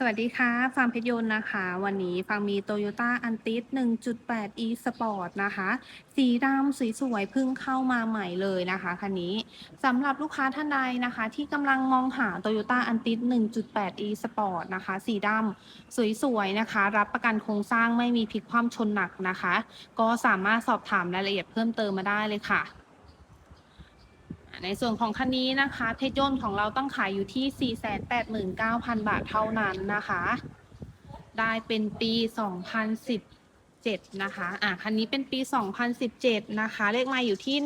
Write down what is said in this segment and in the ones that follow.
สวัสดีค่ะฟาร์มเพชรยนต์นะคะ วันนี้ฟังมี Toyota a n t i s 1.8 e Sport นะคะ สีดำสวยๆเพิ่งเข้ามาใหม่เลยนะคะคันนี้สำหรับลูกค้าท่านใดนะคะ ที่กำลังมองหา Toyota a n t i s 1.8 e Sport นะคะ สีดำสวยๆนะคะ รับประกันโครงสร้างไม่มีพลิกคว่ำชนหนักนะคะ ก็สามารถสอบถามรายละเอียดเพิ่มเติมมาได้เลยค่ะ ในส่วนของคันนี้นะคะเพชรยนต์ของเราต้องขายอยู่ที่ 489,000 บาทเท่านั้นนะคะ ได้เป็นปี 2017 นะคะ อะ คันนี้เป็นปี 2017 นะคะ เลขไมาอยู่ที่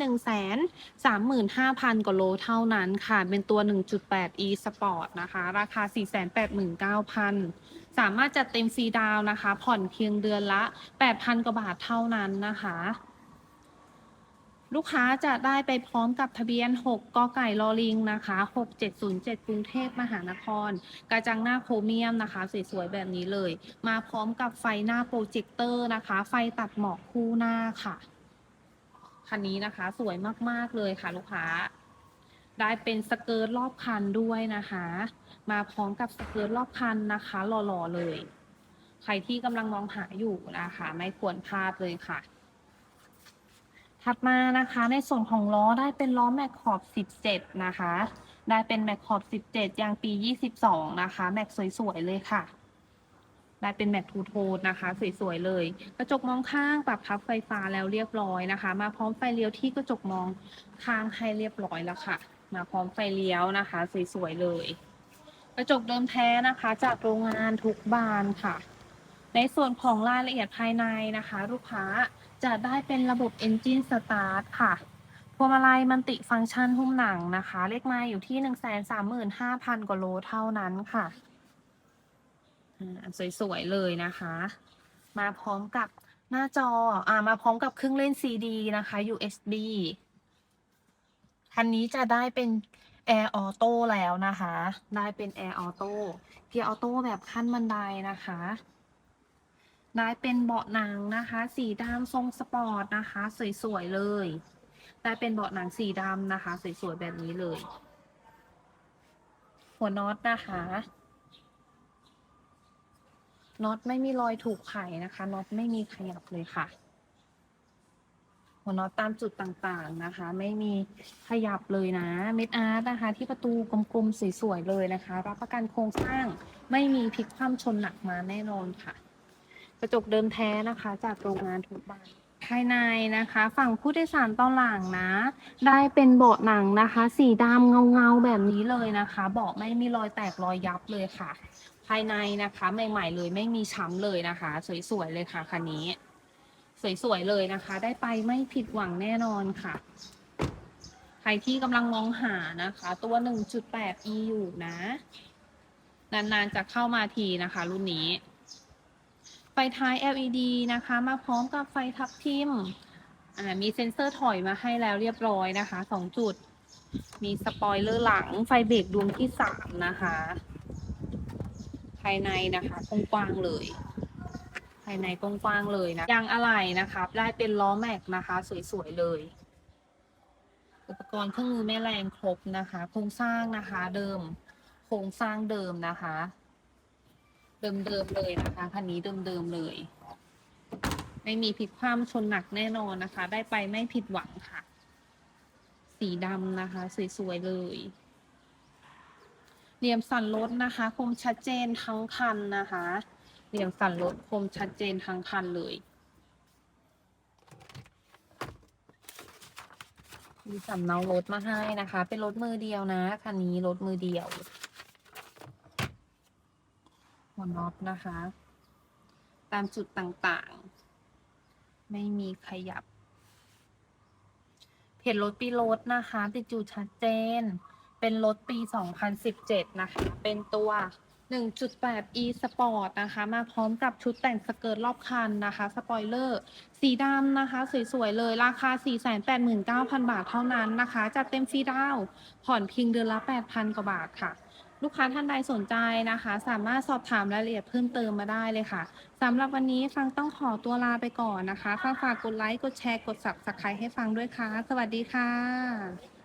135,000 กว่าโลเท่านั้นค่ะ เป็นตัว 1.8 e Sport นะคะ ราคา 489,000 สามารถจัดเต็มฟรีดาวนะคะ ผ่อนเพียงเดือนละ 8,000 กว่าบาทเท่านั้นนะคะ ลูกค้าจะได้ไปพร้อมกับทะเบียน 6กไก่ลอลิงนะคะ 6707 กรุงเทพมหานคร กระจังหน้าโครเมียมนะคะ สวยๆแบบนี้เลย มาพร้อมกับไฟหน้าโปรเจคเตอร์นะคะ ไฟตัดหมอกคู่หน้าค่ะ คันนี้นะคะสวยมากๆเลยค่ะลูกค้า ได้เป็นสเกิร์ตรอบคันด้วยนะคะ มาพร้อมกับสเกิร์ตรอบคันนะคะหล่อๆเลย ใครที่กำลังมองหาอยู่นะคะ ไม่ควรพลาดเลยค่ะ ถัดมานะคะในส่วนของล้อได้เป็นล้อแม็กขอบ 17 นะคะ ได้เป็นแม็กขอบ 17 ยางปี 22 นะคะ แม็กสวยๆ เลยค่ะ ได้เป็นแม็กทูโทนนะคะ สวยๆ เลย กระจกมองข้างปรับพับไฟฟ้าแล้วเรียบร้อยนะคะ มาพร้อมไฟเลี้ยวที่กระจกมองข้างให้เรียบร้อยแล้วค่ะ มาพร้อมไฟเลี้ยวนะคะ สวยๆ เลย กระจกเดิมแท้นะคะ จากโรงงานทุกบานค่ะ ในส่วนของรายละเอียดภายในนะคะ ลูกค้า จะได้เป็นระบบ Engine Start ค่ะพวงมาลัยมันติฟังก์ชันหุ้มหนังนะคะ เลขไมาอยู่ที่ 135,000 กว่าโลเท่านั้นค่ะอ่าสวยๆ เลยนะคะ มาพร้อมกับหน้าจออ่ามาพร้อมกับเครื่องเล่น CD นะคะ USB คันนี้จะได้เป็น Air Auto แล้วนะคะ ได้เป็น Air Auto เกียร์ออโต้แบบขั้นบันไดนะคะ ได้เป็นเบาะหนังนะคะ สีดำทรงสปอร์ตนะคะ สวยๆเลย ได้เป็นเบาะหนังสีดำนะคะ สวยๆแบบนี้เลย หัวน็อตนะคะน็อตไม่มีรอยถูกไขนะคะน็อตไม่มีขยับเลยค่ะ หัวน็อตตามจุดต่างๆนะคะ ไม่มีขยับเลยนะเม็ดอาร์ตนะคะ ที่ประตูกลมๆสวยๆเลยนะคะ รับประกันโครงสร้างไม่มีพลิกคว่ำชนหนักมาแน่นอนค่ะ ระจกเดิมแท้นะคะ จากโรงงานทุกบานภายในนะคะ ฝั่งผู้โดยสารตอนหลังนะ ได้เป็นเบาะหนังนะคะ สีดำเงาๆแบบนี้เลยนะคะ เบาะไม่มีรอยแตกรอยยับเลยค่ะ ภายในนะคะใหม่ ๆ เลยไม่มีช้ำเลยนะคะ สวยๆเลยค่ะคันนี้ สวยๆเลยนะคะ ได้ไปไม่ผิดหวังแน่นอนค่ะ ใครที่กำลังมองหานะคะ ตัว 1.8 e อยู่นะ นานๆจะเข้ามาทีนะคะ รุ่นนี้ ไฟท้าย LED นะคะ มาพร้อมกับไฟทับทิมอ่ามีเซ็นเซอร์ถอยมาให้แล้วเรียบร้อยนะคะสองจุด มีสปอยเลอร์หลังไฟเบรกดวงที่สามนะคะ ภายในนะคะกว้างๆเลย ภายในกว้างๆเลยนะยางอะไหล่นะคะได้เป็นล้อแม็กนะคะ สวยๆเลย อุปกรณ์เครื่องมือแม่แรงครบนะคะ โครงสร้างนะคะ เดิม โครงสร้างเดิมนะคะ เดิมๆเลยนะคะคันนี้เดิมๆเลย ไม่มีพลิกคว่ำชนหนักแน่นอนนะคะ ได้ไปไม่ผิดหวังค่ะ สีดำนะคะ สวยๆเลยเหลี่ยมสันรถนะคะ คมชัดเจนทั้งคันนะคะเหลี่ยมสันรถคมชัดเจนทั้งคันเลยมีสำเนารถมาให้นะคะ เป็นรถมือเดียวนะคันนี้รถมือเดียว หัวน็อตนะคะ ตามจุดต่างๆ ไม่มีขยับ เพจรถปีรถนะคะ ติดจุดชัดเจน เป็นรถปี 2017 นะคะ เป็นตัว 1.8 e Sport นะคะ มาพร้อมกับชุดแต่งสเกิร์ตรอบคันนะคะ สปอยเลอร์ สีดำนะคะ สวย ๆ เลย ราคา 489,000 บาทเท่านั้นนะคะ จัดเต็มฟรีดาว ผ่อนเพียงเดือนละ 8,000 กว่าบาทค่ะ ลูกค้าท่านใดสนใจนะคะ สามารถสอบถามรายละเอียดเพิ่มเติมมาได้เลยค่ะสำหรับวันนี้ฟังต้องขอตัวลาไปก่อนนะคะฝากฝากกดไลค์กดแชร์กด subscribe ให้ฟังด้วยค่ะ สวัสดีค่ะ